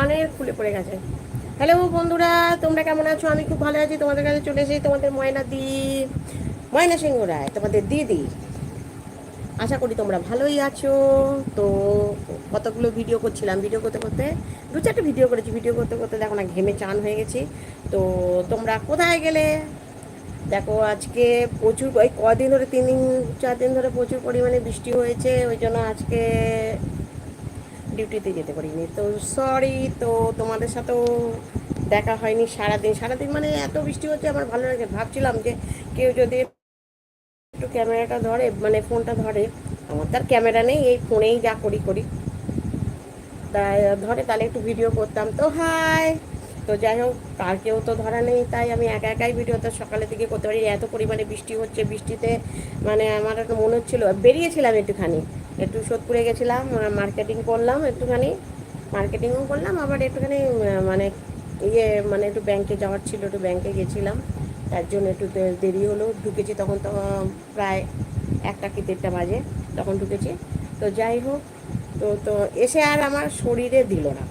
কানের খুলে পড়ে গেছে। হ্যালো বন্ধুরা, তোমরা কেমন আছো? আমি খুব ভালো আছি, তোমাদের কাছে চলে এসেছি তোমাদের ময়না দি, ময়না সিংহ রায়, তোমাদের দিদি। আশা করি তোমরা ভালোই আছো। তো কতগুলো ভিডিও করছিলাম ভিডিও করতে করতে, দু চারটে ভিডিও করেছি ভিডিও করতে করতে দেখো না, ঘেমে চান হয়ে গেছি। তো তোমরা কোথায় গেলে? দেখো, আজকে প্রচুর ওই কদিন ধরে, তিন দিন, চার দিন ধরে প্রচুর পরিমাণে বৃষ্টি হয়েছে, ওই জন্য আজকে ডিউটিতে যেতে পারিনি। তো সরি তো তোমাদের সাথেও দেখা হয়নি সারাদিন। সারাদিন মানে এত বৃষ্টি হচ্ছে, আমার ভালো লাগে। ভাবছিলাম যে কেউ যদি একটু ক্যামেরাটা ধরে মানে ফোনটা ধরে, আমার তার ক্যামেরা নেই, এই ফোনেই যা করি করি। তাই ধরে তাহলে একটু ভিডিও করতাম। তো হাই, তো যাই হোক তার কেউ তো ধরা নেই, তাই আমি একা একাই ভিডিওটা সকালে থেকে করতে পারি এত পরিমাণে বৃষ্টি হচ্ছে, বৃষ্টিতে মানে আমার একটা মনে হচ্ছিল, বেরিয়েছিলাম একটুখানি। একটু সোদপুরে গেছিলাম মার্কেটিং করলাম একটুখানি মার্কেটিংও করলাম, আবার একটুখানি মানে ইয়ে মানে একটু ব্যাংকে যাওয়ার ছিল, একটু ব্যাংকে গেছিলাম। তার জন্য একটু দেরি হলো, ঢুকেছি তখন তো প্রায় একটা কি দেড়টা বাজে, তখন ঢুকেছি। তো যাই হোক, তো তো এসে আর আমার শরীরে দিল না।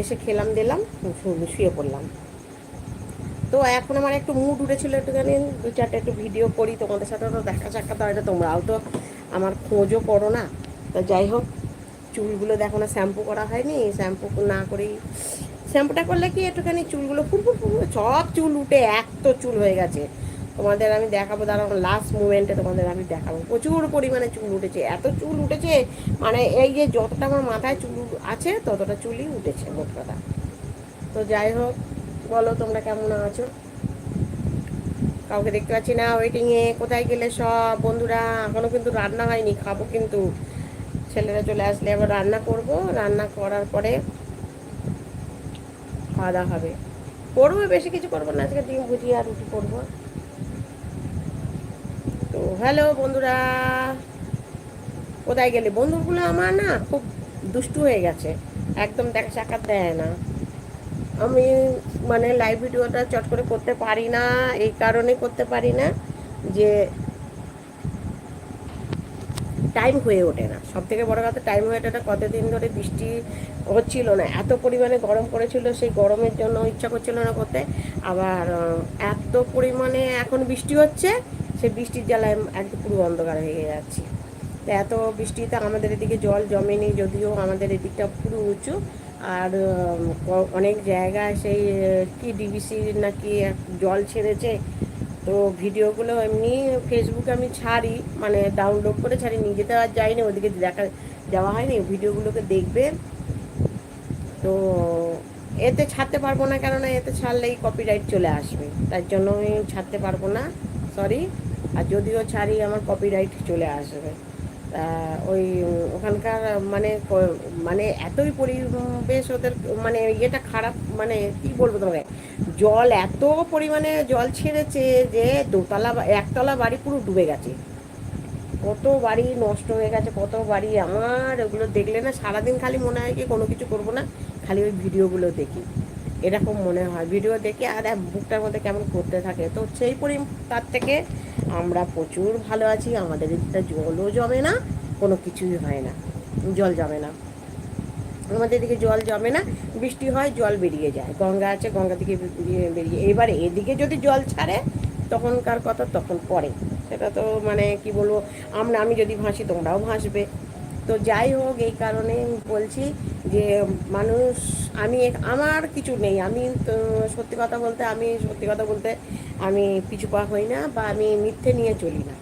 এসে খেলাম, দিলাম, শুয়ে পড়লাম। তো এখন আমার একটু মুড উঠেছিল একটুখানি দু চারটে একটু ভিডিও করি, তোমাদের সাথে তো দেখা সাক্ষাৎ হয় তোমরাও তো আমার খোঁজও করো না। তো যাই হোক, চুলগুলো দেখো না, শ্যাম্পু করা হয়নি। শ্যাম্পু না করেই, শ্যাম্পুটা করলে কি একটুখানি চুলগুলো ফুরফুর ফুরফুর সব চুল উঠে এক তো চুল হয়ে গেছে। তোমাদের আমি দেখাবো, দাঁড়াও লাস্ট মুমেন্টে তোমাদের আমি দেখাবো। প্রচুর পরিমাণে চুল উঠেছে, এত চুল উঠেছে মানে এই যে যতটা আমার মাথায় চুল আছে, ততটা চুলই উঠেছে, মোট কথা। তো যাই হোক, বলো তোমরা কেমন আছো? কাউকে দেখতে পাচ্ছি না ওয়েটিংয়ে কোথায় গেলে সব? বন্ধুরা এখনও কিন্তু রান্না হয়নি, খাব কিন্তু। ছেলেরা চলে আসলে আবার রান্না করব। রান্না করার পরে খাওয়া দাওয়া হবে। করব, বেশি কিছু করব না, আজকে ডিম ভুজি আর রুটি করব। তো হ্যালো বন্ধুরা, কোথায় গেলে? বন্ধুগুলো আমার না খুব দুষ্টু হয়ে গেছে। একদম দেখা সাক্ষাৎ দেয় না। আমি মানে লাইভ ভিডিওটা চট করে করতে পারি না, এই কারণে করতে পারি না যে টাইম হয়ে ওঠে না। সব থেকে বড় কথা টাইম হয়ে ওঠে না কতদিন ধরে বৃষ্টি হচ্ছিল না, এত পরিমাণে গরম পড়েছিল, সেই গরমের জন্য ইচ্ছা করছিল না করতে। আবার এত পরিমাণে এখন বৃষ্টি হচ্ছে, সেই বৃষ্টির জ্বালায় একদম পুরো অন্ধকার হয়ে যাচ্ছে। এত বৃষ্টিতে আমাদের এদিকে জল জমেনি, যদিও আমাদের এদিকটা পুরো উঁচু। আর অনেক জায়গায় সেই, কি ডিবিসি নাকি জল ছেড়েছে, তো ভিডিওগুলো এমনি ফেসবুকে আমি ছাড়ি মানে ডাউনলোড করে ছাড়ি, নিজে তো আর যাই না ওদিকে দেখা, যাওয়া হয়নি, ভিডিওগুলোকে দেখবে। তো এতে ছাড়তে পারব না, কেননা এতে ছাড়লেই কপিরাইট চলে আসবে, তার জন্য আমি ছাড়তে পারব না সরি আর যদিও ছাড়ি, আমার কপিরাইট চলে আসবে। ওই ওখানকার মানে মানে এতই পরিবেশ ওদের মানে ইয়েটা খারাপ মানে কি বলব তোমাকে? জল এত পরিমাণে জল ছেড়েছে যে দোতলা একতলা বাড়ি পুরো ডুবে গেছে। কত বাড়ি নষ্ট হয়ে গেছে, কত বাড়ি আমার ওগুলো দেখলে না সারাদিন খালি মনে হয় কি কোনো কিছু করব না, খালি ওই ভিডিওগুলো দেখি। এরকম মনে হয়, ভিডিও দেখে আর বুকটার মধ্যে কেমন করতে থাকে। তো সেই পরি, তার থেকে আমরা প্রচুর ভালো আছি, আমাদের এদিকটা জলও জমে না, কোনো কিছুই হয় না, জল জমে না। আমাদের এদিকে জল জমে না, বৃষ্টি হয়, জল বেরিয়ে যায়, গঙ্গা আছে, গঙ্গা থেকে বেরিয়ে এবারে এদিকে যদি জল ছাড়ে, তখনকার কথা তখন পরে। সেটা তো মানে কি বলব, আমরা, আমি যদি ভাসি তোমরাও ভাসবে। তো যাই হোক, এই কারণে বলছি যে মানুষ, আমি আমার কিছু নেই। আমি তো সত্যি কথা বলতে, আমি সত্যি কথা বলতে আমি পিছু পা হই না বা আমি মিথ্যে নিয়ে চলি না।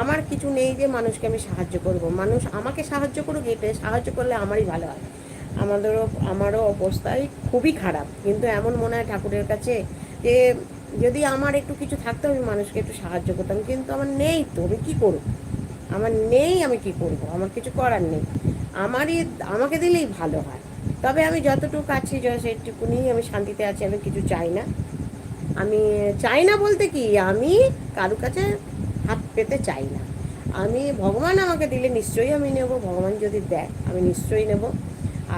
আমার কিছু নেই যে মানুষকে আমি সাহায্য করব। মানুষ আমাকে সাহায্য করুক, এতে সাহায্য করলে আমারই ভালো হয়। আমাদেরও, আমারও অবস্থাই খুবই খারাপ। কিন্তু এমন মনে হয় ঠাকুরের কাছে যে যদি আমার একটু কিছু থাকতো, আমি মানুষকে একটু সাহায্য করতাম। কিন্তু আমার নেই তো, আমি কী করব? আমার নেই, আমি কি করব? আমার কিছু করার নেই। আমারই, আমাকে দিলেই ভালো হয়। তবে আমি যতটুকু আছি সেটুকুনি আমি শান্তিতে আছি, আমি কিছু চাই না। আমি চাই না বলতে কি, আমি কারও কাছে হাত পেতে চাই না। আমি, ভগবান আমাকে দিলে নিশ্চয়ই আমি নেব, ভগবান যদি দেয়, আমি নিশ্চয়ই নেব।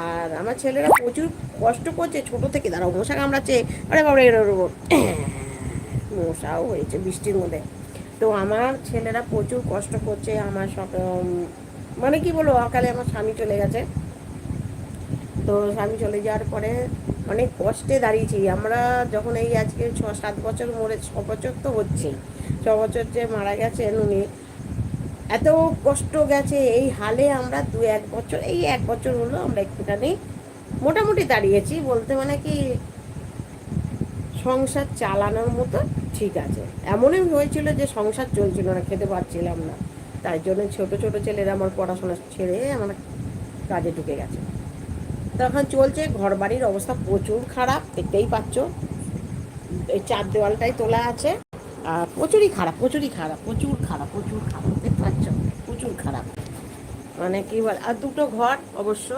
আর আমার ছেলেরা প্রচুর কষ্ট করছে, ছোট থেকে দাঁড়াও মশা কামড়াচ্ছে। আরে বাবা মশাও হয়েছে বৃষ্টির মধ্যে। তো আমার ছেলেরা প্রচুর কষ্ট করছে, আমার সব মানে কি বলব, অকালে আমার স্বামী চলে গেছে। তো স্বামী চলে যাওয়ার পরে অনেক কষ্টে দাঁড়িয়েছি। আমরা যখন এই আজকে ছ, সাত বছর মরে, ছ বছর তো হচ্ছেই, ছ বছর যে মারা গেছেন উনি, এত কষ্ট গেছে। এই হালে আমরা দু এক বছর, এই এক বছর হলো আমরা একটুখানি মোটামুটি দাঁড়িয়েছি বলতে মানে কি, সংসার চালানোর মতো। ঠিক আছে। এমনই হয়েছিল যে সংসার চলছিল না, খেতে পারছিলাম না। তাই জন্য ছোট ছোট ছেলেরা আমার পড়াশোনা ছেড়ে আমার কাজে ঢুকে গেছে। তখন চলছে ঘর বাড়ির অবস্থা প্রচুর খারাপ, দেখতেই পাচ্ছ। এই চার দেওয়ালটাই তোলা আছে। আর প্রচুরই খারাপ প্রচুরই খারাপ, প্রচুর খারাপ প্রচুর খারাপ, দেখতে পাচ্ছ? প্রচুর খারাপ। মানে কি বল, আর দুটো ঘর অবশ্য,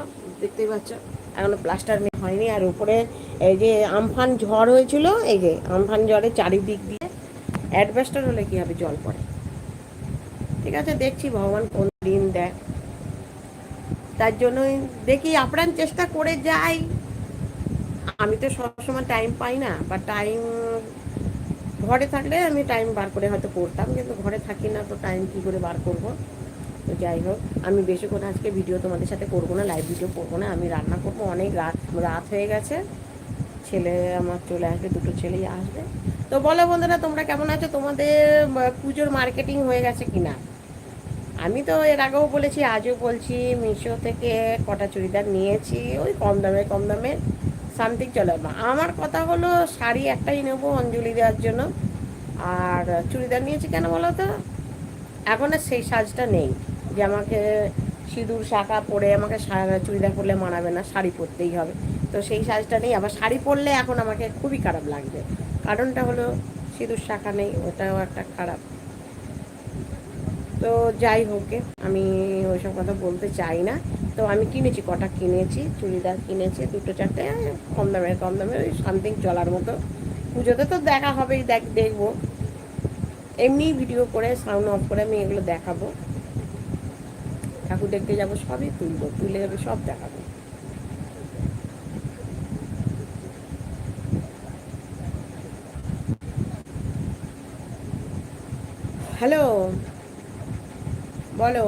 দেখতেই পাচ্ছ। এখনও প্লাস্টার হয়নি, আর উপরে এই যে আমফান ঝড় হয়েছিল, এই যে আমফান ঝড়ে চারিদিক দিয়ে অ্যাডভেস্টার হলে কি হবে? জল পড়ে। ঠিক আছে, দেখছি ভগবান কোন দিন দেয়। তার জন্যই দেখি আপ্রাণ চেষ্টা করে যাই। আমি তো সবসময় টাইম পাই না বা টাইম ঘরে থাকলে আমি টাইম বার করে হয়তো করতাম, কিন্তু ঘরে থাকি না, তো টাইম কী করে বার করব? তো যাই হোক, আমি বেশিক্ষণ আজকে ভিডিও তোমাদের সাথে করব না লাইভ ভিডিও করব না, আমি রান্না করব, অনেক রাত রাত হয়ে গেছে। ছেলে, আমার চলে আসবে, দুটো ছেলেই আসবে। তো বলো বন্ধুরা, তোমরা কেমন আছো? তোমাদের পুজোর মার্কেটিং হয়ে গেছে কি না আমি তো এর আগেও বলেছি, আজও বলছি, মিশো থেকে কটা চুড়িদার নিয়েছি, ওই কম দামে কম দামে সামথিং চলে আমার কথা হলো, শাড়ি একটাই নেব অঞ্জলি দেওয়ার জন্য। আর চুড়িদার নিয়েছি কেন বলো তো? এখন আর সেই সাজটা নেই যে আমাকে সিঁদুর, শাখা পরে আমাকে চুড়িদার পরলে মানাবে না, শাড়ি পরতেই হবে। তো সেই সাজটা নেই, আবার শাড়ি পরলে এখন আমাকে খুবই খারাপ লাগবে। কারণটা হলো সিঁদুর, শাখা নেই, ওটাও একটা খারাপ। তো যাই হোক, আমি ওইসব কথা বলতে চাই না। তো আমি কিনেছি, কটা কিনেছি, চুড়িদার কিনেছি, দুটো, চারটে কম দামে কম দামে, ওই সামথিং চলার মতো। পুজোতে তো দেখা হবেই, দেখ, দেখব। এমনি ভিডিও করে সাউন্ড অফ করে আমি এগুলো দেখাবো। ঠাকুর দেখতে যাব, সবই তুলবো, তুলে যাবে সব দেখাবো। হ্যালো, বলো,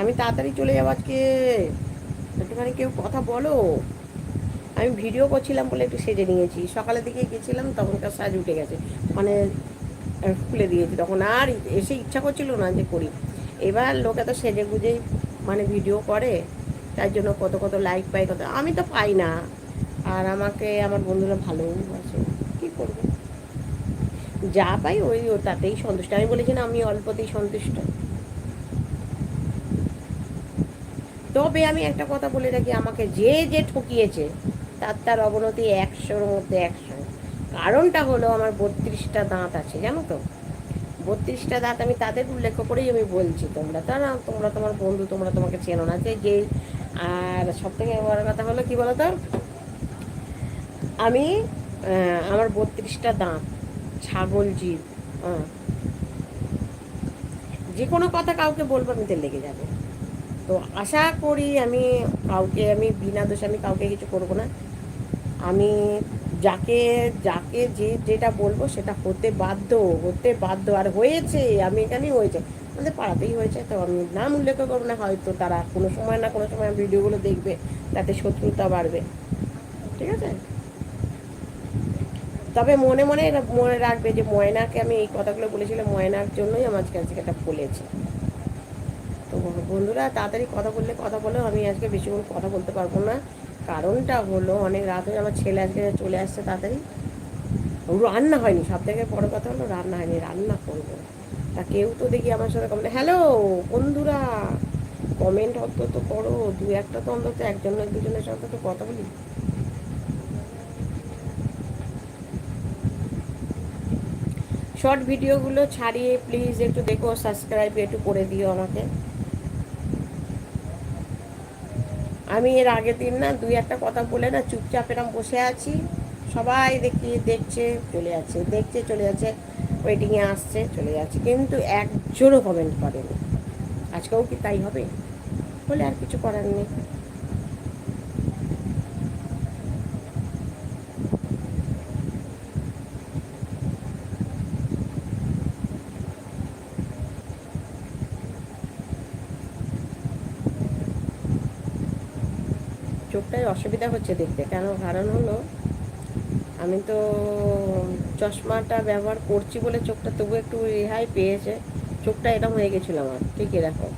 আমি তাড়াতাড়ি চলে যাব আজকে। একটুখানি কেউ কথা বলো। আমি ভিডিও করছিলাম বলে একটু সেজে নিয়েছি। সকালের দিকে গেছিলাম তখনকার সাজ উঠে গেছে। মানে খুলে দিয়েছি। তখন আর এসে ইচ্ছা করছিল না যে করি। এবার লোকে তো সেজে গুজেই মানে ভিডিও করে, তার জন্য কত কত লাইক পাই কত আমি তো পাই না। আর আমাকে আমার বন্ধুরা ভালোও আছে কী করব? যা পাই ওই তাতেই সন্তুষ্ট। আমি বলেছি না, আমি অল্পতেই সন্তুষ্ট। তবে আমি একটা কথা বলে রাখি, আমাকে যে যে ঠকিয়েছে, তার তার অবনতি একশোর মধ্যে একশো। কারণটা হলো আমার বত্রিশটা দাঁত আছে, জানো তো? বত্রিশটা দাঁত আমি তাদের উল্লেখ করেই আমি বলছি, তোমরা তা না, তোমরা তোমার বন্ধু, তোমরা তোমাকে চেনো না যে যে আর সব থেকে বড় কথা হলো কি বলতো আমি আমার বত্রিশটা দাঁত, ছাগল জীব যে কোনো কথা কাউকে বলব, আমি লেগে যাবে। তো আশা করি আমি কাউকে, আমি বিনা দোষে আমি কাউকে কিছু করব না। আমি যাকে যাকে যে যেটা বলব সেটা হতে বাধ্য হতে বাধ্য। আর হয়েছে, আমি এখানেই হয়েছে। আমাদের পাড়াতেই হয়েছে, তো আমি নাম উল্লেখ করব না, হয়তো তারা কোনো সময় না কোনো সময় ভিডিওগুলো দেখবে, তাতে শত্রুতা বাড়বে। ঠিক আছে? তবে মনে মনে মনে রাখবে যে ময়নাকে আমি এই কথাগুলো বলেছিলাম, ময়নার জন্যই আমার আজকে এটা বলেছে। তো বন্ধুরা, তাড়াতাড়ি কথা বললে কথা বলেও আমি আজকে বেশিক্ষণ কথা বলতে পারব না। কারণটা হলো অনেক রাত হয়ে আমার ছেলে আজকে চলে আসছে তাড়াতাড়ি রান্না হয়নি, সব থেকে বড় কথা হলো রান্না হয়নি, রান্না করব। তা কেউ তো দেখি আমার সাথে কমেন্ট হ্যালো বন্ধুরা কমেন্ট অন্তত করো, দু একটা তো অন্তত একজন দুজনের সাথে তো কথা বলি। শর্ট ভিডিওগুলো ছাড়িয়ে প্লিজ একটু দেখো সাবস্ক্রাইব একটু করে দিও আমাকে। আমি এর আগের দিন না দুই একটা কথা বলে না চুপচাপ এরম বসে আছি। সবাই দেখি দেখছে, চলে যাচ্ছে, দেখছে, চলে যাচ্ছে ওয়েটিংয়ে আসছে, চলে যাচ্ছে। কিন্তু একজনও কমেন্ট করেনি। আজকেও কি তাই হবে? বলে আর কিছু করার নেই। চোখটায় অসুবিধা হচ্ছে দেখতে। কেন? কারণ হলো, আমি তো চশমাটা ব্যবহার করছি বলে চোখটা তবু একটু রেহাই পেয়েছে। চোখটা এরকম হয়ে গেছিল আমার ঠিক এরকম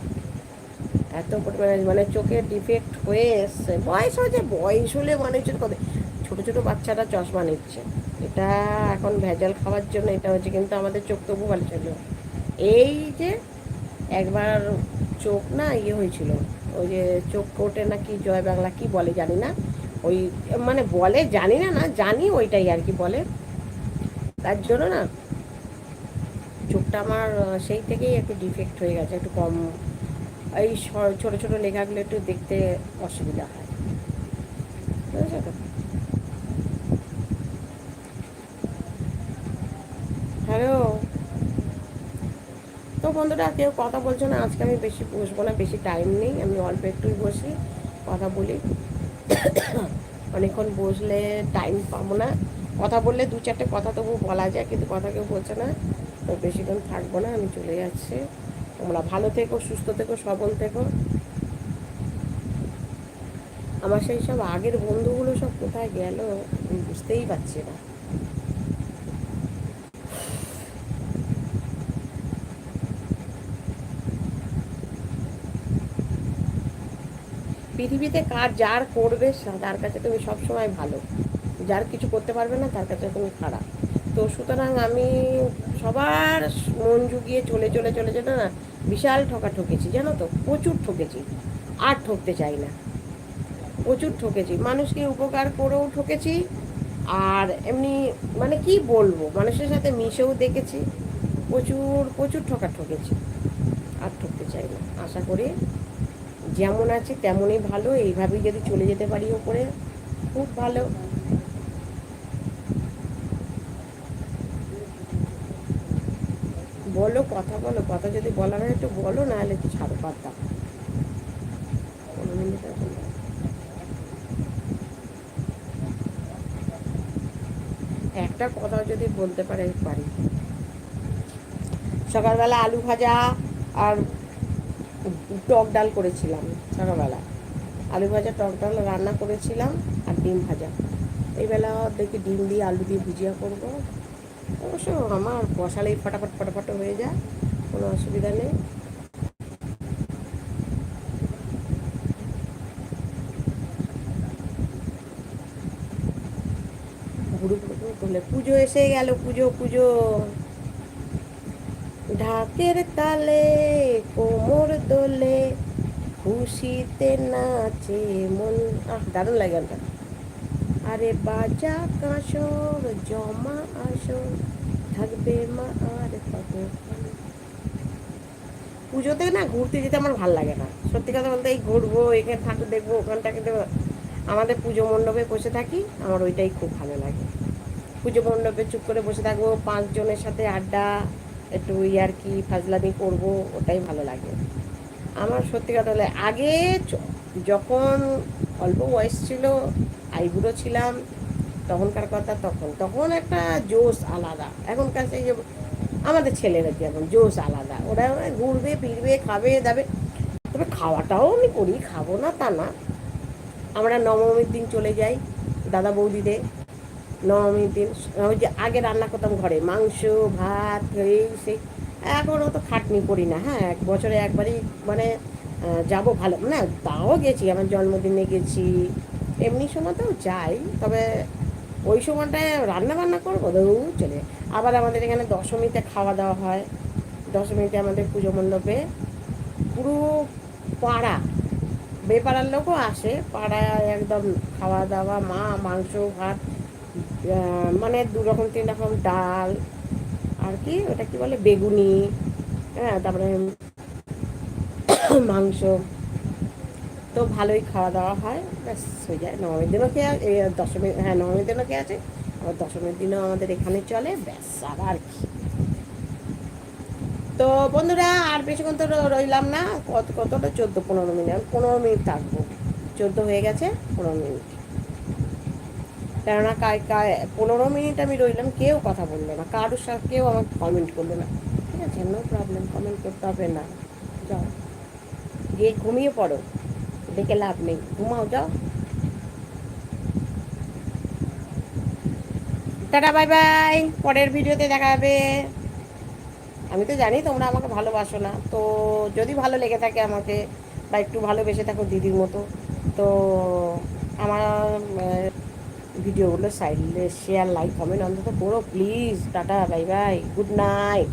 এত পরিমাণে মানে চোখের ডিফেক্ট হয়ে এসছে। বয়স হয়েছে, বয়স হলে মানুষের কথা ছোটো ছোটো বাচ্চারা চশমা নিচ্ছে। এটা এখন ভেজাল খাওয়ার জন্য এটা হচ্ছে, কিন্তু আমাদের চোখ তবু ভালো ছিল। এই যে একবার চোখ না ইয়ে হয়েছিল ওই যে চোখ কোটে না কি জয় বাংলা কি বলে জানি না। ওই মানে বলে জানি না না, জানি ওইটাই আর কি বলে। তার জন্য না চোখটা আমার সেই থেকেই একটু ডিফেক্ট হয়ে গেছে, একটু কম। এই ছোট ছোট লেখাগুলো একটু দেখতে অসুবিধা হয়। বুঝেছ তো? হ্যালো? বন্ধুরা কেউ কথা বলছো না, আজকে আমি বেশি বসবো না, বেশি টাইম নেই, আমি অল্প একটুই বসি, কথা বলি। অনেকক্ষণ বসলে টাইম পাবো না। কথা বললে দু চারটে কথা তবু বলা যায়, কিন্তু কথা কেউ বলছে না, তো বেশিক্ষণ থাকব না, আমি চলে যাচ্ছি। তোমরা ভালো থেকো, সুস্থ থেকো, সবল থেকো। আমার সেই সব আগের বন্ধুগুলো সব কোথায় গেল, আমি বুঝতেই পারছি না। পৃথিবীতে কার যার করবে তার কাছে তুমি সবসময় ভালো। যার কিছু করতে পারবে না, তার কাছে তুমি খারাপ। তো সুতরাং আমি সবার মন জুগিয়ে চলে চলে চলে চলে না, বিশাল ঠকা ঠকেছি, জানো তো? প্রচুর ঠকেছি। আর ঠকতে চাই না। প্রচুর ঠকেছি। মানুষকে উপকার করেও ঠকেছি, আর এমনি মানে কি বলব? মানুষের সাথে মিশেও দেখেছি। প্রচুর প্রচুর ঠকা ঠকেছি। আর ঠকতে চাই না। আশা করি যেমন আছে তেমনই ভালো, এইভাবেই যদি চলে যেতে পারি ওপরে, খুব ভালো। বলো, কথা বলো, কথা যদি বলার হয় একটু বলো না হলে একটু ছাড়ো পাতা একটা কথা যদি বলতে পারে, পারি। সকালবেলা আলু ভাজা আর টক ডাল করেছিলাম সকালবেলা। আলু ভাজা, টক ডাল রান্না করেছিলাম আর ডিম ভাজা। এই বেলা দেখি ডিম দিয়ে আলু দিয়ে ভুজিয়া করব। অবশ্য আমার বসালেই ফটাফট ফটাফট হয়ে যায়, কোনো অসুবিধা নেই। পুজো এসে গেল, পুজো পুজো। ঢাকের তালে, কোমর দোলে, খুশিতে নাচে মন। আহ, দারুণ লাগে গানটা। আরে বাজা কাঁসর, জমা আসর, থাকবে মা আর পুজোতে না ঘুরতে যেতে আমার ভালো লাগে না। সত্যি কথা বলতে এই ঘুরবো, এখানে ঠাকুর দেখব, ওখানটাকে দেখব। আমাদের পুজো মণ্ডপে বসে থাকি, আমার ওইটাই খুব ভালো লাগে। পুজো মণ্ডপে চুপ করে বসে থাকব, পাঁচজনের সাথে আড্ডা একটু আর কি ফাজলামি করব, ওটাই ভালো লাগে। আমার সত্যি কথা হলে আগে যখন অল্প বয়স ছিল, আইবুড়ো ছিলাম, তখনকার কথা তখন। তখন একটা জোশ আলাদা। এখনকার সেই যে, আমাদের ছেলেরা কি এখন জোশ আলাদা। ওরা ঘুরবে, ফিরবে, খাবে, দাবে। তবে খাওয়াটাও আমি করি, খাব না তা না। আমরা নবমীর দিন চলে যাই, দাদা বৌদিদের। নবমীর দিন, ওই যে আগে রান্না করতাম ঘরে, মাংস, ভাত, এই সেই। এখন অত খাটনি করি না হ্যাঁ এক বছরে একবারই মানে যাব ভালো, না, তাও গেছি, আমার জন্মদিনে গেছি। এমনি সময়তেও যাই, তবে ওই সময়টায় রান্না বান্না করব দৌ চলে আবার আমাদের এখানে দশমীতে খাওয়া দাওয়া হয়, দশমীতে আমাদের পুজো মণ্ডপে। পুরো পাড়া, বেপাড়ার লোকও আসে, পাড়ায় একদম খাওয়া দাওয়া, মা, মাংস, ভাত মানে দু রকম, তিন রকম ডাল, আর কি, ওটা কি বলে, বেগুনি হ্যাঁ তারপরে মাংস। তো ভালোই খাওয়া দাওয়া হয়, ব্যাস, হয়ে যায়। নবমীর দিনও খেয়ে দশমীর হ্যাঁ নবমীর দিনও খেয়ে আছে, আবার দশমীর দিনও আমাদের এখানে চলে, ব্যাস আর কি। তো বন্ধুরা, আর বেশিক্ষণ তো রইলাম না, কত, কতটা? চোদ্দ, পনেরো মিনিট পনেরো মিনিট থাকব। চোদ্দ হয়ে গেছে, পনেরো মিনিট। কেননা পনেরো মিনিট আমি রইলাম, কেউ কথা বলল না। কারোর সাথে কেউ আমাকে কমেন্ট করল না। ঠিক আছে নো প্রবলেম কমেন্ট করতে হবে না। যাও। গিয়ে ঘুমিয়ে পড়ো। দেখে লাভ নেই। ঘুমাও, যাও। টাটা বাই বাই পরের ভিডিওতে দেখা হবে। আমি তো জানি তোমরা আমাকে ভালোবাসো না। তো যদি ভালো লেগে থাকে আমাকে, বা একটু ভালোবেসে থাকো দিদির মতো, তো আমার ভিডিওগুলো সাইডে শেয়ার লাইক কমেন্ট অন্তত করো please tata bye bye good night